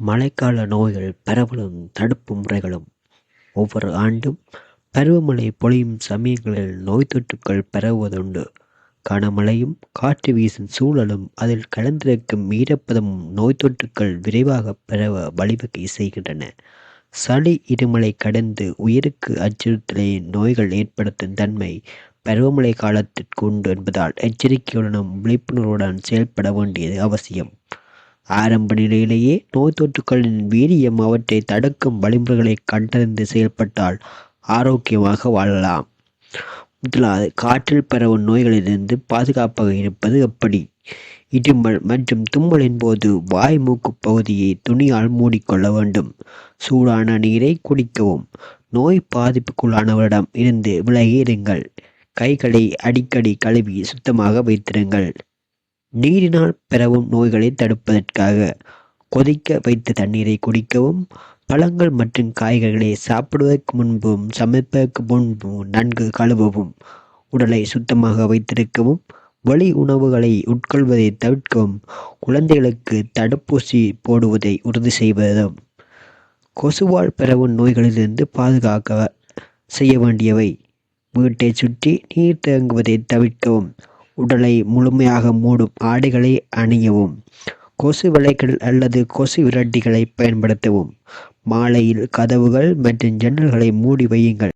மழைக்கால நோய்கள் பரவலும் தடுப்பு முறைகளும் ஒவ்வொரு ஆண்டும் பருவமழை பொழியும் சமயங்களில் நோய் தொற்றுக்கள் பரவுவதுண்டு. கனமழையும் காற்று வீசும் சூழலும் அதில் கலந்திருக்கும் ஈரப்பதமும் நோய் தொற்றுக்கள் விரைவாக பரவ வழிவகை செய்கின்றன. சளி இருமலை கடந்து உயிருக்கு அச்சுறுத்தலை நோய்கள் ஏற்படுத்தும் தன்மை பருவமழை காலத்திற்கு உண்டு என்பதால் எச்சரிக்கையுடனும் விழிப்புணர்வுடன் செயல்பட வேண்டியது அவசியம். ஆரம்ப நிலையிலேயே நோய் தொற்றுக்களின் வீரியம் அவற்றை தடுக்கும் வழிமுறைகளை கண்டறிந்து செயல்பட்டால் ஆரோக்கியமாக வாழலாம். முதலாவது காற்றில் பரவும் நோய்களிலிருந்து பாதுகாப்பாக இருப்பது எப்படி? இருமல் மற்றும் தும்மலின் போது வாய் மூக்கு பகுதியை துணியால் மூடிக்கொள்ள வேண்டும். சூடான நீரை குடிக்கவும். நோய் பாதிப்புக்குள்ளானவரிடம் இருந்து விலகி இருங்கள். கைகளை அடிக்கடி கழுவி சுத்தமாக வைத்திருங்கள். நீரினால் பெறவும் நோய்களை தடுப்பதற்காக கொதிக்க வைத்த தண்ணீரை குடிக்கவும் பழங்கள் மற்றும் காய்கறிகளை சாப்பிடுவதற்கு முன்பும் சமைப்பதற்கு முன்பும் நன்கு கழுவவும் உடலை சுத்தமாக வைத்திருக்கவும் வழி உணவுகளை உட்கொள்வதை தவிர்க்கவும் குழந்தைகளுக்கு தடுப்பூசி போடுவதை உறுதி செய்வதும் கொசுவால் பெறவும் நோய்களிலிருந்து பாதுகாக்க செய்ய வேண்டியவை. வீட்டை சுற்றி நீர் தேங்குவதை தவிர்க்கவும் உடலை முழுமையாக மூடும் ஆடைகளை அணியவும் கொசு வலைகள் அல்லது கொசு விரட்டிகளை பயன்படுத்தவும். மாலையில் கதவுகள் மற்றும் ஜன்னல்களை மூடி வையுங்கள்.